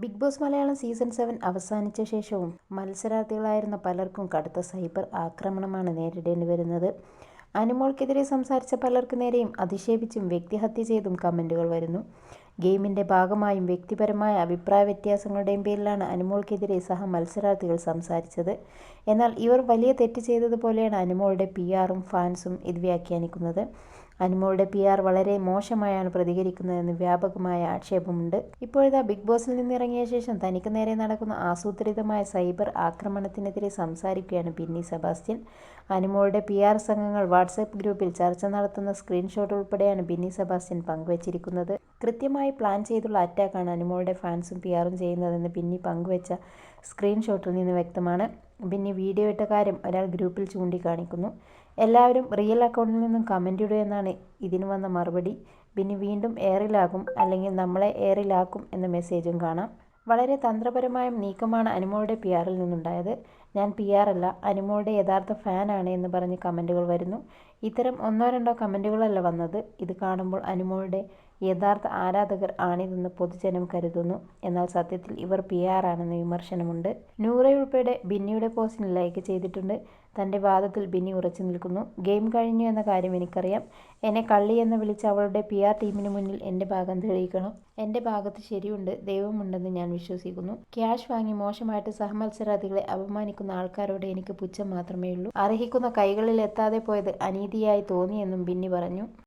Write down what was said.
Big boss Malayalam season seven അവസാനിച്ച ശേഷവും മത്സരാർത്ഥികളായിരുന്ന പലർക്കും കടുത്ത സൈബർ ആക്രമണമാണ് നേരിടേണ്ടി വരുന്നത്. അനുമോൾക്കെതിരെ സംസാരിച്ച പലർക്ക് നേരെയും അധിക്ഷേപിച്ചും വ്യക്തിഹത്യ ചെയ്തും കമന്റുകൾ വരുന്നു. ഗെയിമിന്റെ ഭാഗമായും വ്യക്തിപരമായ അഭിപ്രായ വ്യത്യാസങ്ങളുടെയും പേരിലാണ് അനുമോൾക്കെതിരെ സഹ മത്സരാർത്ഥികൾ സംസാരിച്ചത്. എന്നാൽ ഇവർ വലിയ തെറ്റ് ചെയ്തതുപോലെയാണ് അനുമോളുടെ പി ആറും ഫാൻസും ഇത് വ്യാഖ്യാനിക്കുന്നത്. അനുമോളുടെ പിആർ വളരെ മോശമായാണ് പ്രതികരിക്കുന്നതെന്ന് വ്യാപകമായ ആക്ഷേപമുണ്ട്. ഇപ്പോഴത്തെ ബിഗ് ബോസിൽ നിന്നിറങ്ങിയ ശേഷം തനിക്ക് നേരെ നടക്കുന്ന ആസൂത്രിതമായ സൈബർ ആക്രമണത്തിനെതിരെ സംസാരിക്കുകയാണ് ബിന്നി സെബാസ്റ്റ്യൻ. അനുമോളുടെ പിആർ സംഘങ്ങൾ വാട്സാപ്പ് ഗ്രൂപ്പിൽ ചർച്ച നടത്തുന്ന സ്ക്രീൻഷോട്ട് ഉൾപ്പെടെയാണ് ബിന്നി സെബാസ്റ്റ്യൻ പങ്കുവച്ചിരിക്കുന്നത്. കൃത്യമായി പ്ലാൻ ചെയ്തുള്ള അറ്റാക്കാണ് അനുമോളുടെ ഫാൻസും പി ആറും ചെയ്യുന്നതെന്ന് ബിന്നി പങ്കുവച്ച സ്ക്രീൻഷോട്ടിൽ നിന്ന് വ്യക്തമാണ്. ബിന്നി വീഡിയോ ഇട്ട കാര്യം ഒരാൾ ഗ്രൂപ്പിൽ ചൂണ്ടിക്കാണിക്കുന്നു. എല്ലാവരും റിയൽ അക്കൗണ്ടിൽ നിന്നും കമന്റിടൂ എന്നാണ് ഇതിന് വന്ന മറുപടി. പിന്നെ വീണ്ടും എയറിലാകും അല്ലെങ്കിൽ നമ്മളെ എയറിലാക്കും എന്ന മെസ്സേജും കാണാം. വളരെ തന്ത്രപരമായ നീക്കമാണ് അനുമോളുടെ പി ആറിൽ നിന്നുണ്ടായത്. ഞാൻ പി ആർ അല്ല അനുമോളുടെ യഥാർത്ഥ ഫാനാണ് എന്ന് പറഞ്ഞ് കമന്റുകൾ വരുന്നു. ഇത്തരം ഒന്നോ രണ്ടോ കമന്റുകളല്ല വന്നത്. ഇത് കാണുമ്പോൾ അനുമോളുടെ യഥാർത്ഥ ആരാധകർ ആണിതെന്ന് പൊതുജനം കരുതുന്നു. എന്നാൽ സത്യത്തിൽ ഇവർ പി ആണെന്ന വിമർശനമുണ്ട്. നൂറയുൾപ്പെടെ ബിന്നിയുടെ പോസ്റ്റിന് ലൈക്ക് ചെയ്തിട്ടുണ്ട്. തന്റെ വാദത്തിൽ ബിന്നി ഉറച്ചു നിൽക്കുന്നു. ഗെയിം കഴിഞ്ഞു എന്ന കാര്യം എനിക്കറിയാം. എന്നെ കള്ളി എന്ന് വിളിച്ച അവളുടെ പി ആർ ടീമിന് മുന്നിൽ എന്റെ ഭാഗം തെളിയിക്കണം. എന്റെ ഭാഗത്ത് ശരിയുണ്ട് ദൈവമുണ്ടെന്ന് ഞാൻ വിശ്വസിക്കുന്നു. ക്യാഷ് വാങ്ങി മോശമായിട്ട് സഹമത്സരാധികളെ അപമാനിക്കുന്ന ആൾക്കാരോട് എനിക്ക് പുച്ഛം മാത്രമേ ഉള്ളൂ അർഹിക്കുന്ന കൈകളിൽ എത്താതെ പോയത് അനീതിയായി തോന്നിയെന്നും ബിന്നി പറഞ്ഞു.